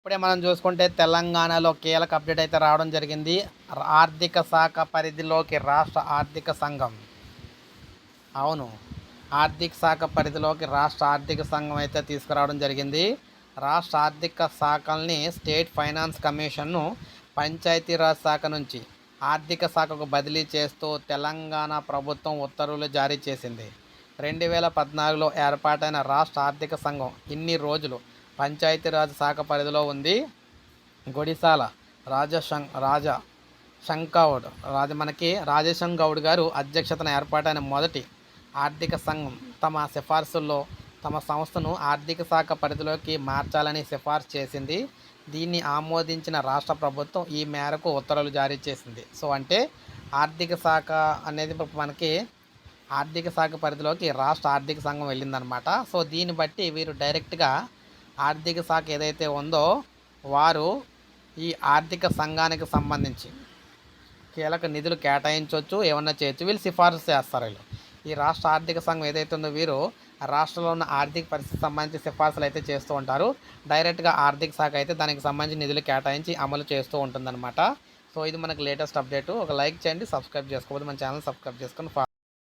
ఇప్పుడే మనం చూసుకుంటే తెలంగాణలో కీలక అప్డేట్ అయితే రావడం జరిగింది. ఆర్థిక శాఖ పరిధిలోకి రాష్ట్ర ఆర్థిక సంఘం. అవును ఆర్థిక శాఖ పరిధిలోకి రాష్ట్ర ఆర్థిక సంఘం అయితే తీసుకురావడం జరిగింది. రాష్ట్ర ఆర్థిక శాఖల్ని స్టేట్ ఫైనాన్స్ కమిషన్ను పంచాయతీరాజ్ శాఖ నుంచి ఆర్థిక శాఖకు బదిలీ చేస్తూ తెలంగాణ ప్రభుత్వం ఉత్తర్వులు జారీ చేసింది. రెండు వేల పద్నాలుగులో ఏర్పాటైన రాష్ట్ర ఆర్థిక సంఘం ఇన్ని రోజులు పంచాయతీరాజ్ శాఖ పరిధిలో ఉంది. గుడిసాల రాజశం రాజా శంకౌడ్ రాజ మనకి రాజేశం గౌడ్ గారు అధ్యక్షతన ఏర్పాటైన మొదటి ఆర్థిక సంఘం. తమ సిఫార్సుల్లో తమ సంస్థను ఆర్థిక శాఖ పరిధిలోకి మార్చాలని సిఫార్సు చేసింది. దీన్ని ఆమోదించిన రాష్ట్ర ప్రభుత్వం ఈ మేరకు ఉత్తర్వులు జారీ చేసింది. సో అంటే ఆర్థిక శాఖ అనేది మనకి ఆర్థిక శాఖ పరిధిలోకి రాష్ట్ర ఆర్థిక సంఘం వెళ్ళిందనమాట. సో దీన్ని బట్టి వీరు డైరెక్ట్గా ఆర్థిక శాఖ ఏదైతే ఉందో వారు ఈ ఆర్థిక సంఘానికి సంబంధించి కీలక నిధులు కేటాయించవచ్చు ఏమన్నా చేయొచ్చు వీళ్ళు సిఫార్సు చేస్తారు వీళ్ళు. ఈ రాష్ట్ర ఆర్థిక సంఘం ఏదైతే ఉందో వీరు రాష్ట్రంలో ఉన్న ఆర్థిక పరిస్థితి సంబంధించి సిఫార్సులు అయితే చేస్తూ ఉంటారు. డైరెక్ట్గా ఆర్థిక శాఖ అయితే దానికి సంబంధించి నిధులు కేటాయించి అమలు చేస్తూ ఉంటుందన్నమాట. సో ఇది మనకు లేటెస్ట్ అప్డేట్. ఒక లైక్ చేయండి సబ్స్క్రైబ్ చేసుకోకపోతే మన ఛానల్ సబ్స్క్రైబ్ చేసుకొని